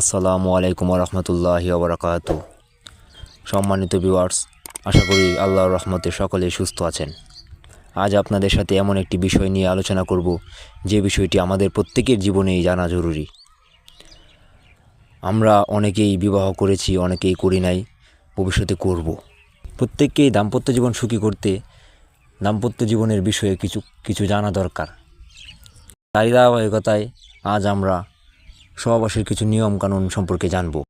আসসালামু আলাইকুম রহমতুল্লাহি ওবরাকাত সম্মানিত ভিউয়ার্স, আশা করি আল্লাহর রহমতে সকলে সুস্থ আছেন। আজ আপনাদের সাথে এমন একটি বিষয় নিয়ে আলোচনা করব, যে বিষয়টি আমাদের প্রত্যেকের জীবনেই জানা জরুরি। আমরা অনেকেই বিবাহ করেছি, অনেকেই করি নাই, ভবিষ্যতে করব। প্রত্যেককেই দাম্পত্য জীবন সুখী করতে দাম্পত্য জীবনের বিষয়ে কিছু কিছু জানা দরকার। তাই ধারাবাহিকতায় আজ আমরা সহবাসের কিছু নিয়মকানুন সম্পর্কে জানব।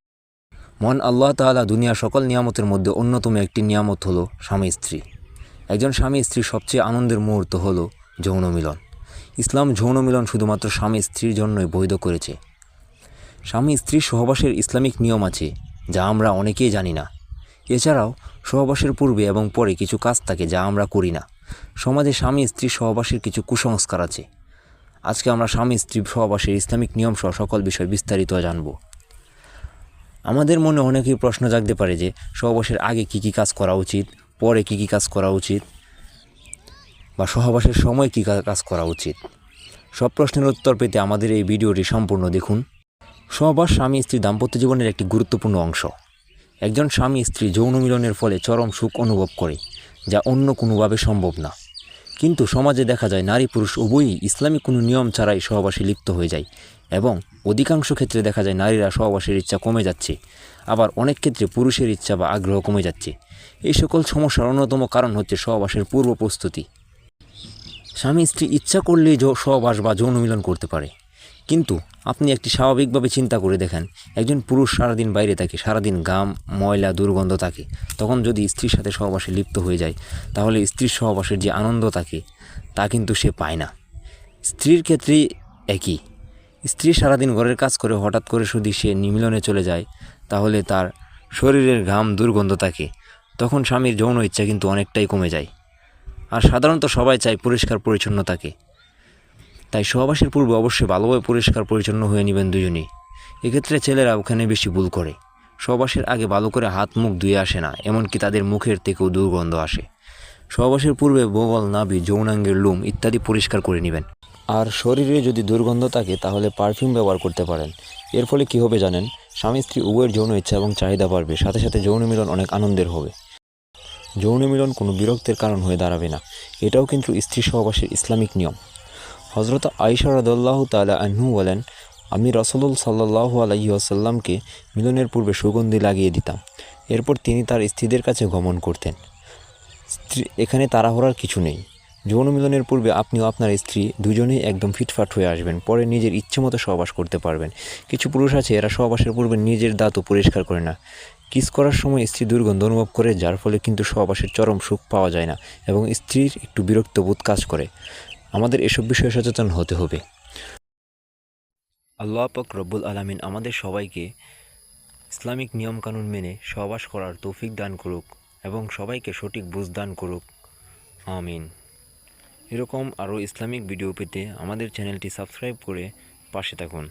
মহান আল্লাহ তাআলা দুনিয়ার সকল নিয়ামতের মধ্যে অন্যতম একটি নিয়ামত হলো স্বামী স্ত্রী। একজন স্বামী স্ত্রীর সবচেয়ে আনন্দের মুহূর্ত হলো যৌন মিলন। ইসলাম যৌন মিলন শুধুমাত্র স্বামী স্ত্রীর জন্যই বৈধ করেছে। স্বামী স্ত্রীর সহবাসের ইসলামিক নিয়ম আছে, যা আমরা অনেকেই জানি না। এছাড়াও, সহবাসের পূর্বে এবং পরে কিছু কাজ থাকে যা আমরা করি না। সমাজে স্বামী স্ত্রী সহবাসের কিছু কুসংস্কার আছে। আজকে আমরা স্বামী, স্ত্রী সহবাসের ইসলামিক নিয়ম সহ সকল বিষয় বিস্তারিত জানব। আমাদের মনে অনেকেই প্রশ্ন জাগতে পারে যে, সহবাসের আগে কি কি কাজ করা উচিত, পরে কি কি কাজ করা উচিত, বা সহবাসের সময় কী কাজ করা উচিত? সব প্রশ্নের উত্তর পেতে আমাদের এই ভিডিওটি সম্পূর্ণ দেখুন। সহবাস স্বামী, স্ত্রী দাম্পত্য জীবনের একটি গুরুত্বপূর্ণ অংশ। একজন স্বামী, স্ত্রী যৌন মিলনের ফলে চরম সুখ অনুভব করে, যা অন্য কোনোভাবে সম্ভব না। কিন্তু সমাজে দেখা যায় নারী পুরুষ উভয়ই ইসলামিক কোনো নিয়ম ছাড়াই সহবাসে লিপ্ত হয়ে যায় এবং অধিকাংশ ক্ষেত্রে দেখা যায় নারীরা সহবাসের ইচ্ছা কমে যাচ্ছে, আবার অনেক ক্ষেত্রে পুরুষের ইচ্ছা বা আগ্রহ কমে যাচ্ছে। এই সকল সমস্যার অন্যতম কারণ হচ্ছে সহবাসের পূর্ব প্রস্তুতি। স্বামী স্ত্রী ইচ্ছা করলেই সহবাস বা যৌন মিলন করতে পারে। কিন্তু আপনি একটি স্বাভাবিকভাবে চিন্তা করে দেখেন, একজন পুরুষ সারাদিন বাইরে থাকে, সারাদিন গাম ময়লা, দুর্গন্ধ থাকে। তখন যদি স্ত্রীর সাথে সহবাসে লিপ্ত হয়ে যায়, তাহলে স্ত্রীর সহবাসের যে আনন্দ থাকে, তা কিন্তু সে পায় না। স্ত্রীর ক্ষেত্রে একই। স্ত্রী সারাদিন ঘরের কাজ করে, হঠাৎ করে যদি সে নিমিলনে চলে যায়, তাহলে তার শরীরের ঘাম, দুর্গন্ধ থাকে। তখন স্বামীর যৌন ইচ্ছা কিন্তু অনেকটাই কমে যায়। আর সাধারণত সবাই চায় পরিষ্কার পরিচ্ছন্ন থাকে। তাই সহবাসের পূর্বে অবশ্যই ভালোভাবে পরিষ্কার পরিচ্ছন্ন হয়ে নেবেন দুজনেই। এক্ষেত্রে ছেলেরা ওখানে বেশি ভুল করে। সহবাসের আগে ভালো করে হাত মুখ ধুয়ে আসে না, এমনকি তাদের মুখের থেকেও দুর্গন্ধ আসে। সহবাসের পূর্বে বগল, নাভি, যৌনাঙ্গের লুম ইত্যাদি পরিষ্কার করে নেবেন। আর শরীরে যদি দুর্গন্ধ থাকে, তাহলে পারফিউম ব্যবহার করতে পারেন। এর ফলে কী হবে জানেন? স্বামী, স্ত্রী উভয়ের যৌন ইচ্ছা এবং চাহিদা বাড়বে, সাথে সাথে যৌন মিলন অনেক আনন্দের হবে। যৌন মিলন কোনো বিরক্তের কারণ হয়ে দাঁড়াবে না। এটাও কিন্তু স্ত্রী সহবাসের ইসলামিক নিয়ম। হজরত আইসা রদুল্লাহ তালা আহ্নু বলেন, আমি রসলুল সাল্লাহ আলাইহি আসাল্লামকে মিলনের পূর্বে সুগন্ধি লাগিয়ে দিতাম। এরপর তিনি তার স্ত্রীদের কাছে গমন করতেন। স্ত্রী, এখানে তাড়াহড়ার কিছু নেই। যৌন মিলনের পূর্বে আপনিও আপনার স্ত্রী দুজনেই একদম ফিটফাট হয়ে আসবেন। পরে নিজের ইচ্ছে মতো সহবাস করতে পারবেন। কিছু পুরুষ আছে, এরা সহবাসের পূর্বে নিজের দাঁতও পরিষ্কার করে না। কিস করার সময় স্ত্রী দুর্গন্ধ অনুভব করে, যার ফলে কিন্তু সহবাসের চরম সুখ পাওয়া যায় না এবং স্ত্রীর একটু বিরক্ত বোধ কাজ করে। আমাদের এসব বিষয়ে সচেতন হতে হবে। আল্লাহ পাক রব্বুল আলামিন আমাদের সবাইকে ইসলামিক নিয়মকানুন মেনে সহবাস করার তৌফিক দান করুক এবং সবাইকে সঠিক বুঝ দান করুক। আমিন। এরকম আরও ইসলামিক ভিডিও পেতে আমাদের চ্যানেলটি সাবস্ক্রাইব করে পাশে থাকুন।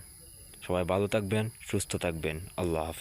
সবাই ভালো থাকবেন, সুস্থ থাকবেন। আল্লাহ